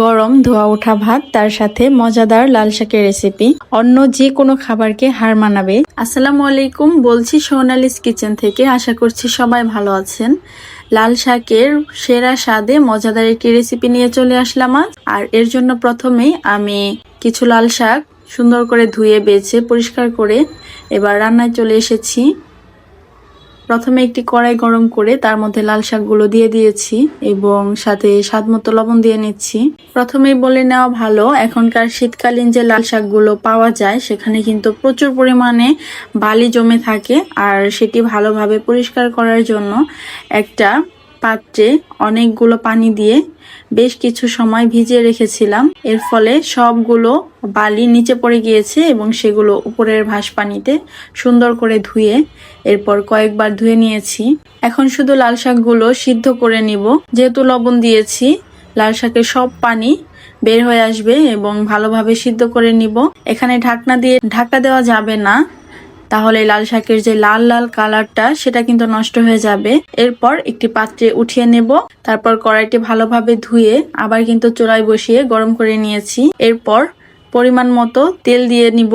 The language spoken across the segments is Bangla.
গরম ধোয়া ওঠা ভাত, তার সাথে মজাদার লাল শাকের রেসিপি অন্য যে কোনো খাবারকে হার মানাবে। আসসালামু আলাইকুম, বলছি সোনালিস কিচেন থেকে। আশা করছি সবাই ভালো আছেন। লাল শাকের সেরা স্বাদে মজাদার একটি রেসিপি নিয়ে চলে আসলাম আজ। আর এর জন্য প্রথমেই আমি কিছু লাল শাক সুন্দর করে ধুয়ে, বেছে, পরিষ্কার করে এবার রান্নায় চলে এসেছি। প্রথমে একটি কড়াই গরম করে তার মধ্যে লাল শাকগুলো দিয়ে দিয়েছি এবং সাথে স্বাদ মতো লবণ দিয়ে নিচ্ছি। প্রথমেই বলে নেওয়া ভালো, এখনকার শীতকালীন যে লাল শাকগুলো পাওয়া যায়, সেখানে কিন্তু প্রচুর পরিমাণে বালি জমে থাকে আর সেটি ভালোভাবে পরিষ্কার করার জন্য একটা পাত্রে অনেকগুলো পানি দিয়ে বেশ কিছু সময় ভিজিয়ে রেখেছিলাম। এর ফলে সবগুলো বালি নিচে পড়ে গিয়েছে এবং সেগুলো উপরের ভাস পানিতে সুন্দর করে ধুয়ে এরপর কয়েকবার ধুয়ে নিয়েছি। এখন শুধু লাল শাকগুলো সিদ্ধ করে নিব। যেহেতু লবণ দিয়েছি লাল শাকের সব পানি বের হয়ে আসবে এবং ভালোভাবে সিদ্ধ করে নিব। এখানে ঢাকনা দিয়ে ঢাকা দেওয়া যাবে না। তাহলে লাল শাকের যে লাল লাল কালারটা, সেটা কিন্তু নষ্ট হয়ে যাবে। এরপর একটি পাত্রে উঠিয়ে নেব। তারপর কড়াইটি ভালোভাবে ধুয়ে আবার কিন্তু চুলায় বসিয়ে গরম করে নিয়েছি। এরপর পরিমাণ মতো তেল দিয়ে নিব।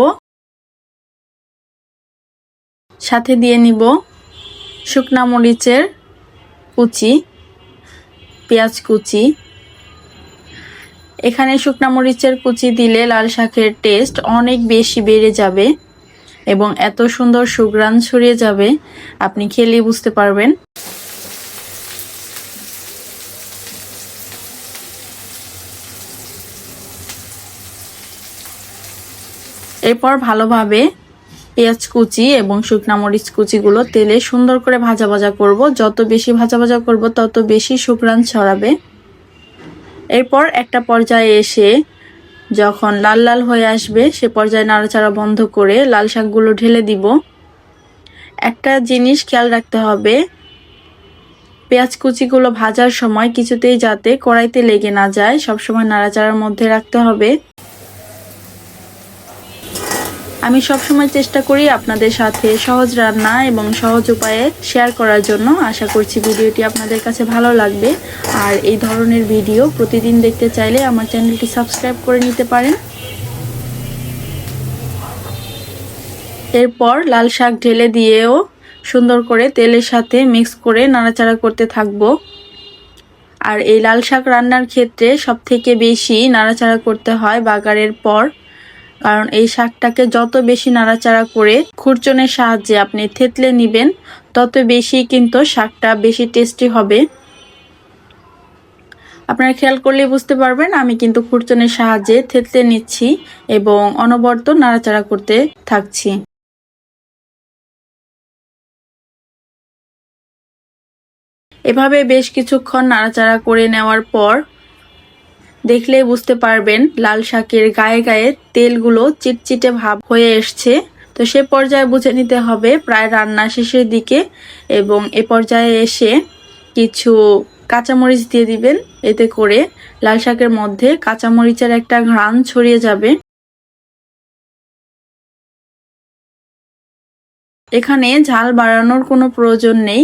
সাথে দিয়ে নিব শুকনা মরিচের কুচি, পেঁয়াজ কুচি এখানে শুকনা মরিচের কুচি দিলে লাল শাকের টেস্ট অনেক বেশি বেড়ে যাবে এবং এত সুন্দর সুগ্রান ছড়িয়ে যাবে, আপনি খেলেই বুঝতে পারবেন। এরপর ভালোভাবে পেঁয়াজ কুচি এবং শুকনা মরিচ কুচিগুলো তেলে সুন্দর করে ভাজা ভাজা করব। যত বেশি ভাজা ভাজা করব, তত বেশি সুগ্রান ছড়াবে। এরপর একটা পর্যায়ে এসে যখন লাল লাল হয়ে আসবে, সে পর্যায়ে নাড়াচাড়া বন্ধ করে লাল শাকগুলো ঢেলে দিব। একটা জিনিস খেয়াল রাখতে হবে, পেঁয়াজ কুচিগুলো ভাজার সময় কিছুতেই যাতে কড়াইতে লেগে না যায়, সবসময় নাড়াচাড়ার মধ্যে রাখতে হবে। আমি সবসময় চেষ্টা করি আপনাদের সাথে সহজ রান্না এবং সহজ উপায়ে শেয়ার করার জন্য। আশা করছি ভিডিওটি আপনাদের কাছে ভালো লাগবে। আর এই ধরনের ভিডিও প্রতিদিন দেখতে চাইলে আমার চ্যানেলটি সাবস্ক্রাইব করে নিতে পারেন। এরপর লাল শাক ঢেলে দিয়েও সুন্দর করে তেলের সাথে মিক্স করে নাড়াচাড়া করতে থাকব। আর এই লাল শাক রান্নার ক্ষেত্রে সব থেকে বেশি নাড়াচাড়া করতে হয় বাগারের পর। কারণ এই শাকটাকে যত বেশি নাড়াচাড়া করে খুরচনের সাহায্যে আপনি থেতলে নিবেন, তত বেশি কিন্তু শাকটা বেশি টেস্টি হবে। আপনারা খেয়াল করলে বুঝতে পারবেন, আমি কিন্তু খুরচনের সাহায্যে থেতলে নিচ্ছি এবং অনবর্ত নাড়াচাড়া করতে থাকছি। এভাবে বেশ কিছুক্ষণ নাড়াচাড়া করে নেওয়ার পর দেখলেই বুঝতে পারবেন লাল শাকের গায়ে গায়ে তেলগুলো চিটচিটে ভাব হয়ে এসছে। তো সে পর্যায়ে বুঝে নিতে হবে প্রায় রান্না শেষের দিকে এবং এ পর্যায়ে এসে কিছু কাঁচামরিচ দিয়ে দিবেন। এতে করে লাল শাকের মধ্যে কাঁচামরিচের একটা ঘ্রাণ ছড়িয়ে যাবে। এখানে ঝাল বাড়ানোর কোনো প্রয়োজন নেই,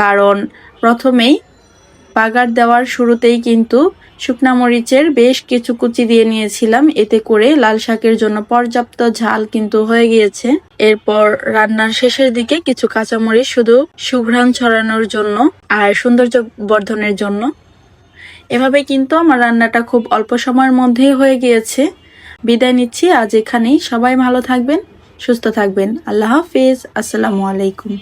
কারণ প্রথমেই বাগার দেওয়ার শুরুতেই কিন্তু শুকনা মরিচের বেশ কিছু কুচি দিয়ে নিয়েছিলাম। এতে করে লাল শাকের জন্য পর্যাপ্ত ঝাল কিন্তু হয়ে গিয়েছে। এরপর রান্নার শেষের দিকে কিছু কাঁচামরিচ শুধু সুঘ্রাণ ছড়ানোর জন্য আর সৌন্দর্য বর্ধনের জন্য। এভাবে কিন্তু আমার রান্নাটা খুব অল্প সময়ের মধ্যেই হয়ে গিয়েছে। বিদায় নিচ্ছি, আজ এখানেই। সবাই ভালো থাকবেন, সুস্থ থাকবেন। আল্লাহ হাফিজ। আসসালামু আলাইকুম।